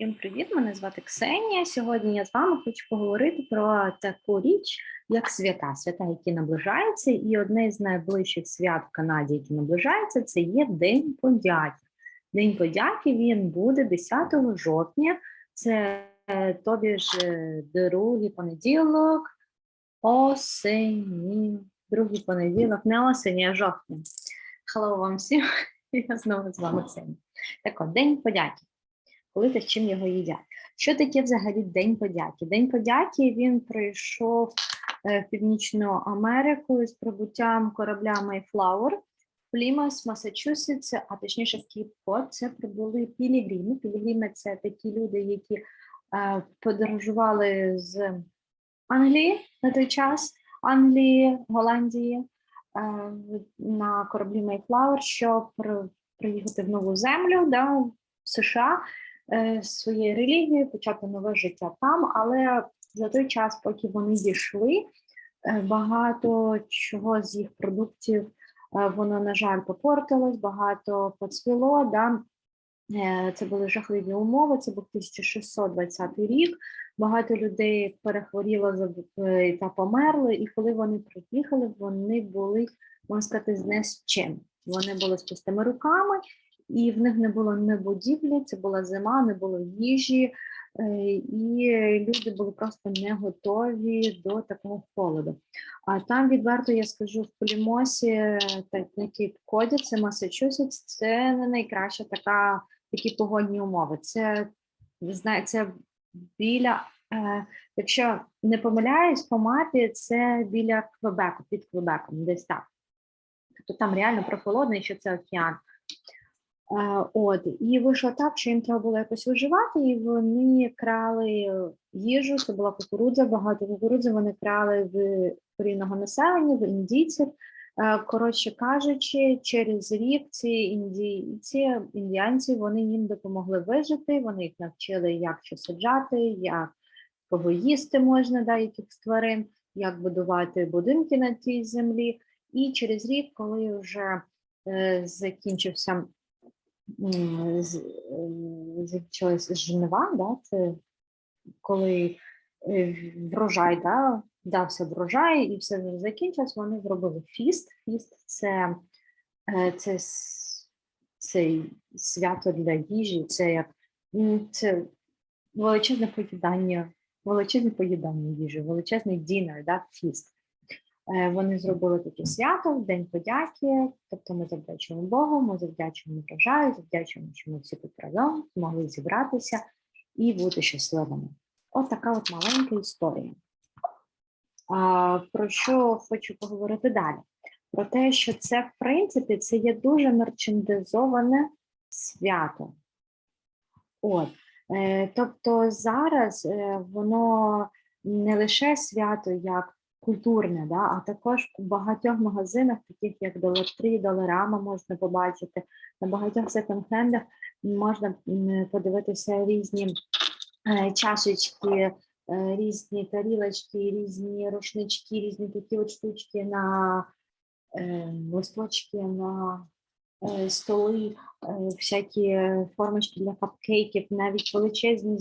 Всім привіт! Мене звати Ксенія. Сьогодні я з вами хочу поговорити про таку річ, як свята, свята, які наближаються. І одне з найближчих свят в Канаді, які наближаються, це є День подяки. День подяки він буде 10 жовтня. Це е, тобі ж е, другий понеділок, осені, другий понеділок, не осені, а жовтня. Hello вам всім! Я знову з вами Ксенія. Так от, День подяки коли та з чим його їдять. Що таке взагалі День подяки? День подяки він прийшов е, в Північну Америку з прибуттям корабля Mayflower. Плімас, Масачусетс, а точніше в Кейп-Кот, це прибули пілігрими. Пілігрими це такі люди, які е, подорожували з Англії на той час, Англії, Голландії е, на кораблі Mayflower, щоб приїхати в нову землю да, в США своєю релігією, почати нове життя там. Але за той час, поки вони дійшли, е, багато чого з їх продуктів е, воно, на жаль, попортилось, багато поцвіло. Да? Е, Це були жахливі умови. Це був 1620 рік. Багато людей перехворіло е, та померли. І коли вони приїхали, вони були, можна сказати, з не з чим. Вони були з пустими руками, і в них не було ні будівлі, це була зима, не було їжі, е, і люди були просто не готові до такого холоду. А там відверто я скажу в Полімосі, е, на Кейп-Коді, це Масачусетс, це не найкраща така такі погодні умови. Це знаєте, біля, е, якщо не помиляюсь, по мапі це біля Квебеку, під Квебеком, десь так. Тобто там реально прохолодно, що це океан. Е, От і вийшло так, що їм треба було якось виживати, і вони крали їжу. Це була кукурудза, багато кукурудзи. Вони крали в корінного населення, в індійців. Е, Коротше кажучи, через рік ці індійці, індіанці, вони їм допомогли вижити. Вони їх навчили, як що саджати, як кого їсти можна, да, яких тварин, як будувати будинки на цій землі. І через рік, коли вже е, закінчився з- жнива, да, це коли е, врожай, да, дався врожай і все закінчилось, вони зробили фіст. Фіст це, е, це, це свято для їжі, це як це величезне поїдання, величезне поїдання їжі, величезний дінер, да, фіст. Е, Вони зробили таке свято, в День подяки. Тобто ми завдячуємо Богу, ми завдячуємо врожаю, завдячуємо, що ми всі тут разом змогли зібратися і бути щасливими. От така от маленька історія. А, про що хочу поговорити далі? Про те, що це, в принципі, це є дуже мерчендизоване свято. От, е, тобто зараз е, воно не лише свято як культурне, да, а також у багатьох магазинах, таких як Dollar Tree, Dollarama, можна побачити, на багатьох секонд-хендах можна подивитися різні е, чашечки, е, різні тарілочки, різні рушнички, різні такі от штучки на е, листочки, на столи, всякі формочки для капкейків, навіть величезні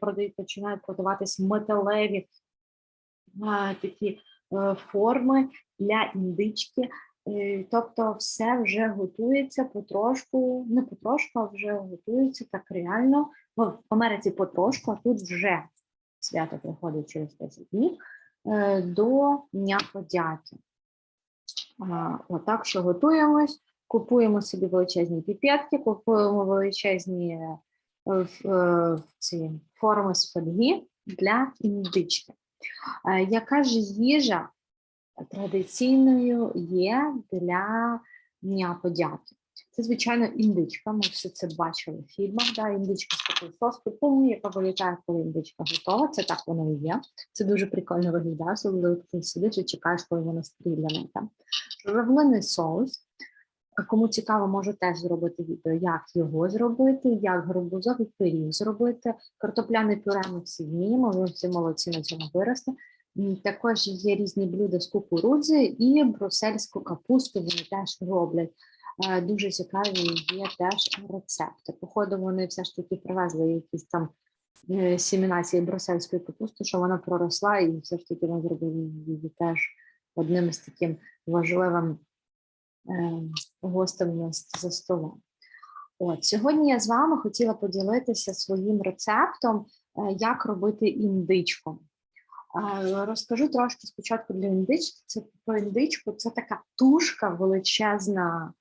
продають, починають продаватися металеві такі е, форми для індички. Е, Тобто все вже готується потрошку, не потрошку, а вже готується так реально. Ну, в Америці потрошку, а тут вже свято приходить через 10 днів е, до Дня подяки. Отак, що готуємось, купуємо собі величезні піпетки, купуємо величезні ці форми з фольги для індички. Е, Яка ж їжа традиційною є для Дня подяки? Це, звичайно, індичка. Ми все це бачили в фільмах. Да? Індичка з такою соскою, яка вилітає, коли індичка готова. Це так воно і є. Це дуже прикольно виглядає, коли ти сидиш і чекаєш, коли вона стріляне. Журавлиний соус. Кому цікаво, можу теж зробити відео, як його зробити, як гарбузовий пиріг зробити. Картопляне пюре ми всі вміємо, ви всі молодці на цьому виросте. Також є різні блюда з кукурудзи і брусельську капусту вони теж роблять. е, дуже цікаві є теж рецепти. Походу, вони все ж таки привезли якісь там е, сімена цієї брусельської капусти, що вона проросла, і все ж таки ми зробили її теж одним з таким важливим гостем у нас за столом. От сьогодні я з вами хотіла поділитися своїм рецептом, е, як робити індичку. Е, Розкажу трошки спочатку для індички. Це про індичку. Це така тушка величезна,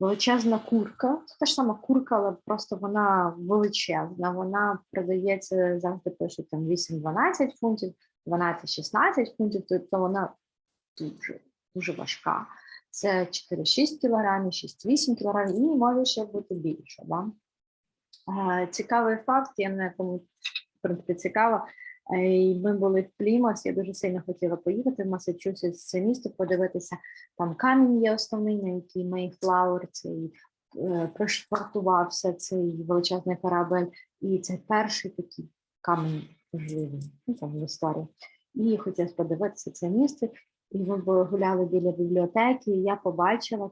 величезна курка. Це та ж сама курка, але просто вона величезна. Вона продається завжди пишуть там 8-12 фунтів, 12-16 фунтів, тобто вона дуже, дуже важка. Це 4-6 кілограмів, 6-8 кілограмів, і може ще бути більше. Да? Цікавий факт, я в принципі цікаво. Е, Ми були в Плімас, я дуже сильно хотіла поїхати в Масачусетс, це місто, подивитися. Там камінь є основний, на який Мейфлауер цей е, пришвартувався цей величезний корабель. І це перший такий камінь важливий ну, там в історії. І хотілося подивитися це місце. І ми гуляли біля бібліотеки, і я побачила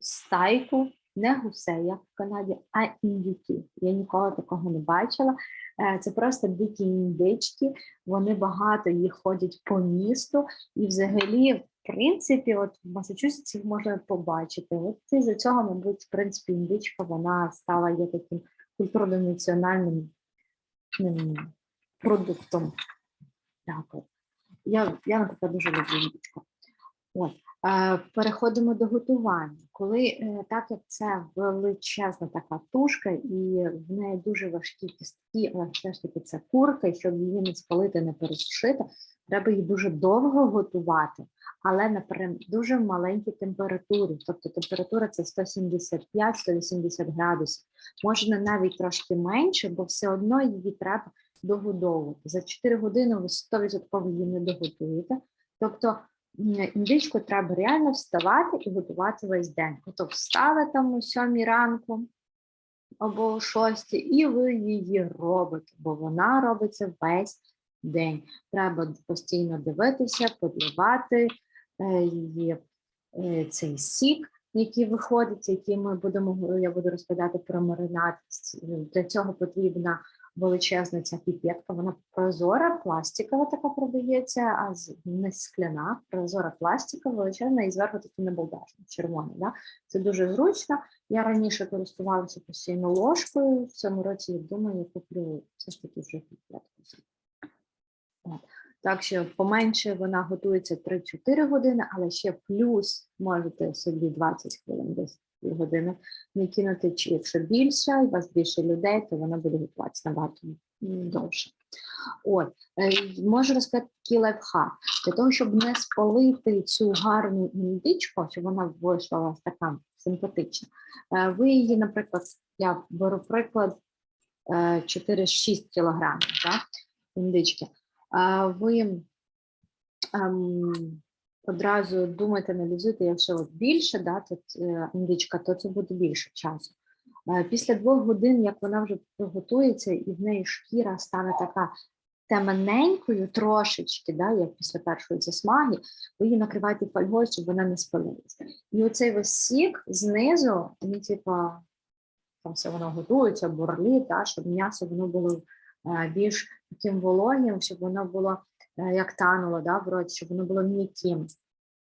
стайку не гусей, як в Канаді, а індюків. Я ніколи такого не бачила. Е, Це просто дикі індички. Вони багато їх ходять по місту, і взагалі, в принципі, от в Масачусетсі їх можна побачити. От за цього, мабуть, в принципі, індичка вона стала є таким культурно-національним продуктом. Так. Я, я, наприклад, дуже люблю індичку. От. Е, Переходимо до готування. Коли е, так як це величезна така тушка, і в неї дуже важкі кістки, але все ж таки це курка, і щоб її не спалити, не пересушити, треба її дуже довго готувати, але на дуже маленькій температурі. Тобто температура це 175-180 градусів. Можна навіть трошки менше, бо все одно її треба догодовувати. За 4 години ви 100% її не доготуєте. Тобто індичку треба реально вставати і готувати весь день. Ото встали там о 7 ранку або о 6, і ви її робите, бо вона робиться весь день. Треба постійно дивитися, подливати е, її е, цей сік, який виходить, який ми будемо, я буду розповідати про маринад. Для цього потрібна величезна ця піпетка, вона прозора, пластикова така продається, а не скляна, прозора пластика, величезна, і зверху такий набалдашник, червоний. Да? Це дуже зручно. Я раніше користувалася постійно ложкою. В цьому році, я думаю, я куплю все ж таки вже піпетку. Так що поменше вона готується 3-4 години, але ще плюс можете собі 20 хвилин десь години не кинути, чи якщо більше, у вас більше людей, то вона буде готуватися набагато довше. От, е, можу розказати такий лайфхак. Для того, щоб не спалити цю гарну індичку, щоб вона вийшла у вас така симпатична, е, ви її, наприклад, я беру приклад е, 4-6 кілограмів да, індички. Ви ем, одразу думаєте, аналізуєте, якщо більше, да, тут е, індичка, то це буде більше часу. Е, Після двох годин, як вона вже приготується, і в неї шкіра стане така темненькою трошечки, да, як після першої засмаги, ви її накриваєте фольгою, щоб вона не спалилася. І оцей весь сік знизу, він типа там все воно готується, бурлі, та, щоб м'ясо воно було е, більш таким вологим, щоб воно було як тануло да, в роті, щоб воно було м'яким.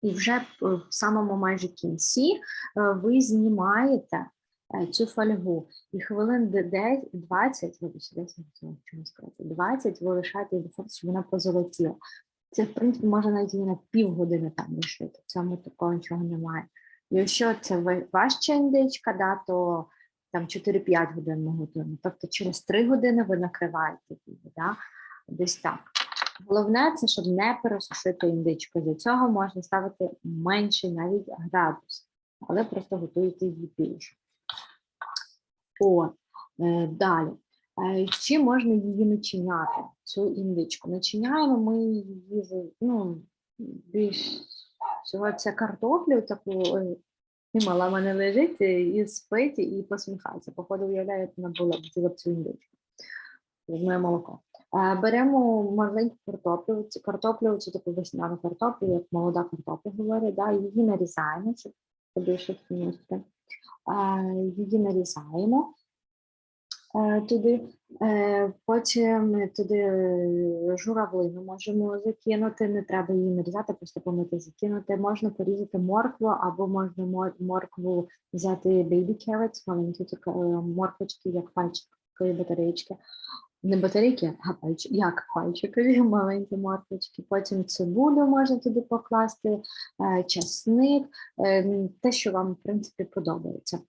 І вже е, в самому майже кінці е, ви знімаєте е, цю фольгу і хвилин де- де- 20, вибачте, 10, я хотіла чомусь сказати, 20 ви лишаєте її щоб вона позолотіла. Це, в принципі, може навіть і на півгодини там лишити, в цьому такого нічого немає. Якщо це важча індичка, да, то там 4-5 годин ми готуємо. Тобто через 3 години ви накриваєте її, да? десь так. Головне це, щоб не пересушити індичку. Для цього можна ставити менший навіть градус, але просто готуєте її більше. О, е, далі. Е, Чим можна її начиняти, цю індичку? Начиняємо ми її ну, більш всього це картоплю таку. мала мене лежить і спить, і посміхається. Походу, уявляє, як вона була б цю індичку. Моє молоко. Е, Беремо маленьку картоплю, картоплю, цю таку весняну картоплю, як молода картопля говорить, да, її нарізаємо, щоб подушок ножки. Її нарізаємо е, туди. Е, Потім туди журавлину можемо закинути. Не треба її нарізати, просто помити закинути. Можна порізати моркву, або можна моркву взяти baby carrots, маленькі морквочки, як пальчикові батарейки. Не батарейки, а пальчики, як пальчикові маленькі морквочки. Потім цибулю можна туди покласти, е, часник, е, те, що вам, в принципі, подобається.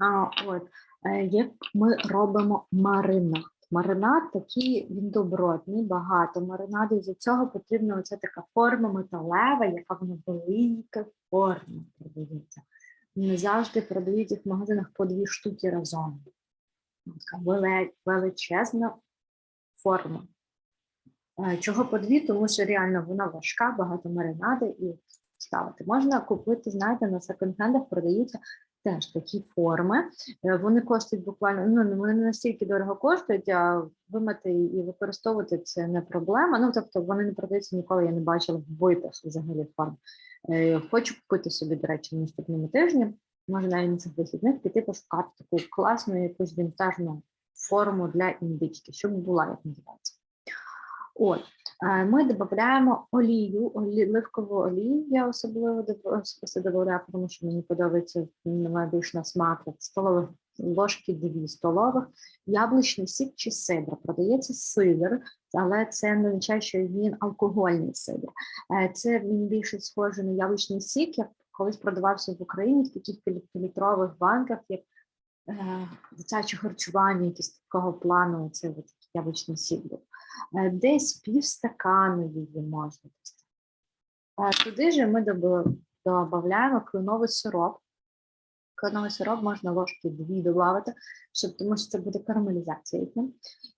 А, от, е, як ми робимо маринад. Маринад такий, він добротний, багато маринаду. З цього потрібна оця така форма металева, яка вона велика форма продається. Не завжди продають їх в магазинах по дві штуки разом. Така величезна форма. Е, Чого по дві? Тому що реально вона важка, багато маринади і ставити. Можна купити, знаєте, на секонд-хендах продаються теж такі форми. Е, Вони коштують буквально, ну вони не настільки дорого коштують, а вимити і використовувати це не проблема. Ну тобто вони не продаються ніколи, я не бачила в битах взагалі форм. Е, Хочу купити собі, до речі, на наступному тижні. Може навіть на цих вихідних піти пошукати таку класну якусь вінтажну форму для індички, щоб була, як називається. От, е, ми додаємо олію, олі, оливкову олію. Я особливо додаю, тому що мені подобається на смак, столових ложки дві столових, яблучний сік чи сидр. Продається сидр, але це не означає, що він алкогольний сидр. Е, Це він більше схожий на яблучний сік, як колись продавався в Україні в таких півлітрових банках, як е, дитяче харчування, якісь такого плану. Це от яблучний сік був. Е, Десь півстакану її можна. Е, Туди же ми додаємо кленовий сироп. Кленовий сироп можна ложки дві додати, щоб тому що це буде карамелізація.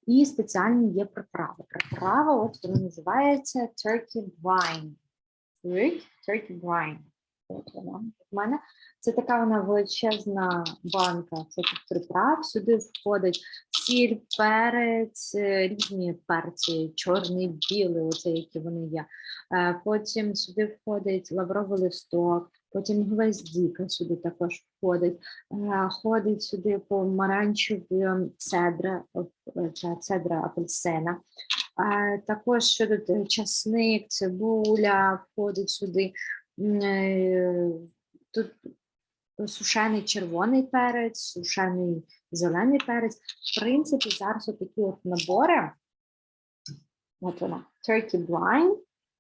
І спеціальні є приправи. Приправа, от вона називається turkey brine. Turkey brine. От вона в мене. Це така вона величезна банка всяких приправ. Сюди входить сіль, перець, е, різні перці, чорний, білий, оце які вони є. Е, Потім сюди входить лавровий листок, потім гвоздіка сюди також входить. Е, Ходить сюди помаранчеві цедра, цедра апельсина. Також що тут е, часник, цибуля входить сюди. Е, Тут сушений червоний перець, сушений зелений перець. В принципі, зараз такі от набори, от вона, Turkey Brine,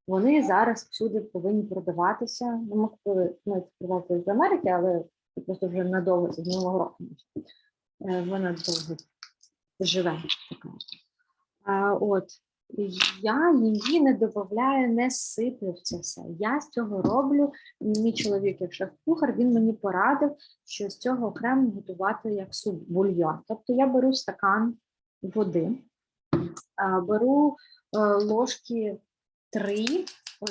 вони зараз всюди повинні продаватися. Ну, Ми купили ну, це привезли з Америки, але це просто вже надовго з минулого року. Е, Вона довго живе. От. Я її не додаю, не сиплю в це все. Я з цього роблю. Мій чоловік, як шеф-кухар, він мені порадив, що з цього окремо готувати як суп бульйон. Тобто я беру стакан води, беру е, ложки три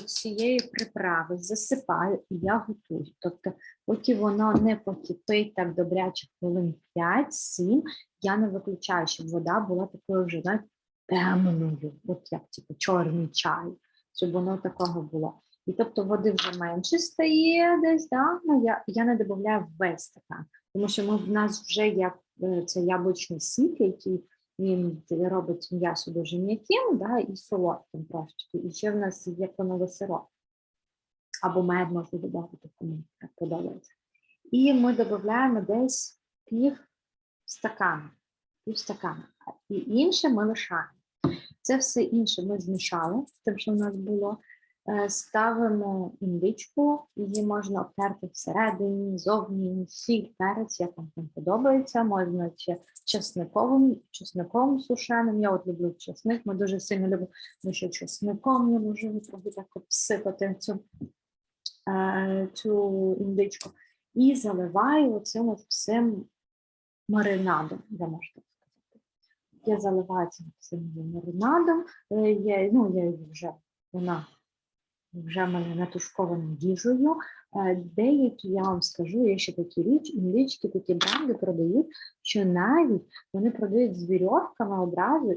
цієї приправи, засипаю і я готую. Тобто, поки воно не покипить так добряче хвилин 5-7, я не виключаю, щоб вода була такою вже знаєте, темною, от як типу чорний чай, щоб воно такого було. І тобто води вже менше стає десь, да? ну, я, я не додаю весь стакан, тому що ми, в нас вже є е, це яблучний сік, який він робить м'ясо дуже м'яким да, і солодким трошечки. І ще в нас є кленовий сироп. Або мед можна додати, кому подобається. І ми додаємо десь пів стакана. Пів стакана. І інше ми лишаємо. Це все інше ми змішали тим, що в нас було. Е, Ставимо індичку, її можна обтерти всередині, зовні, сіль, перець, як вам там подобається. Можна ще чесниковим, чесником сушеним. Я от люблю чесник, ми дуже сильно любимо, тому що чесником я можу так обсипати цю, е, цю індичку. І заливаю оцим от всім маринадом, так сказати. Я заливаю цим маринадом. Е, Я, ну, я її вже вона вже мене натушкована їжею. Е, Деякі, я вам скажу, є ще такі річ, індички, такі бренди продають, що навіть вони продають з вірьовками одразу,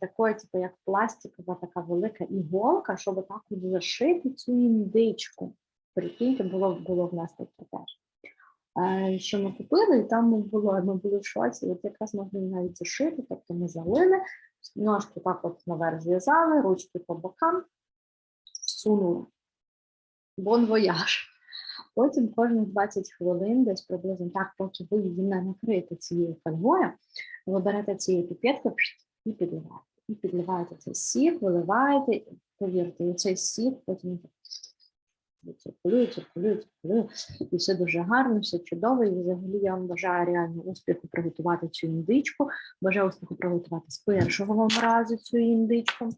такою, типу, як пластикова така велика іголка, щоб так зашити цю індичку. Прикиньте, було, було в нас таке теж. Е, Що ми купили, і там було, ми були в шоці. От якраз можна навіть зашити, тобто ми залили, ножки так от наверх зв'язали, ручки по бокам, всунули. Бон вояж. Потім кожних 20 хвилин, десь приблизно так, поки ви її не накриєте цією фольгою, ви берете цією піпеткою і підливаєте. І підливаєте цей сік, виливаєте, повірте, і цей сік потім циркулює, циркулює, циркулює, і все дуже гарно, все чудово. І взагалі я вам бажаю реально успіху приготувати цю індичку. Бажаю успіху приготувати з першого вам разу цю індичку.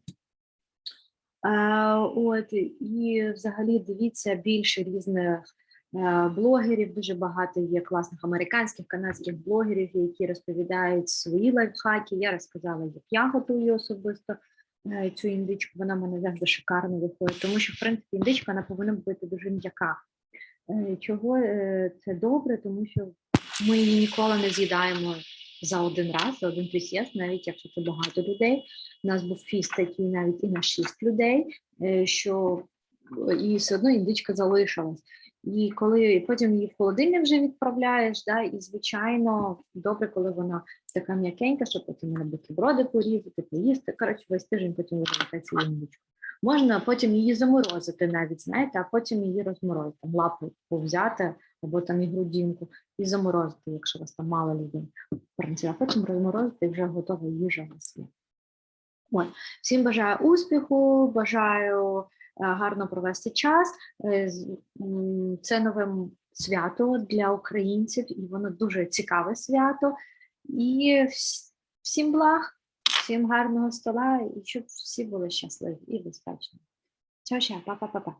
Е, От і взагалі дивіться більше різних е, блогерів. Дуже багато є класних американських, канадських блогерів, які розповідають свої лайфхаки. Я розказала, як я готую особисто цю індичку. Вона в мене завжди шикарно виходить, тому що в принципі індичка вона повинна бути дуже м'яка. Е, Чого е, це добре? Тому що ми її ніколи не з'їдаємо за один раз, за один присіст, навіть якщо це багато людей. У нас був фіст такий навіть і на шість людей, е, що і все одно індичка залишилась. І коли потім її в холодильник вже відправляєш, да, і звичайно добре, коли вона така м'якенька, щоб потім на бутерброди порізати, поїсти. Коротше, весь тиждень потім виживати цю індичку. Можна потім її заморозити навіть, знаєте, а потім її розморозити, лапу взяти або там і грудинку, і заморозити, якщо у вас там мало людей. А потім розморозити і вже готова їжа у вас. От. Всім бажаю успіху, бажаю гарно провести час. Е, Це нове свято для українців, і воно дуже цікаве свято. І всім благ, всім гарного стола, і щоб всі були щасливі і безпечні. Чао, чао, па-па-па-па.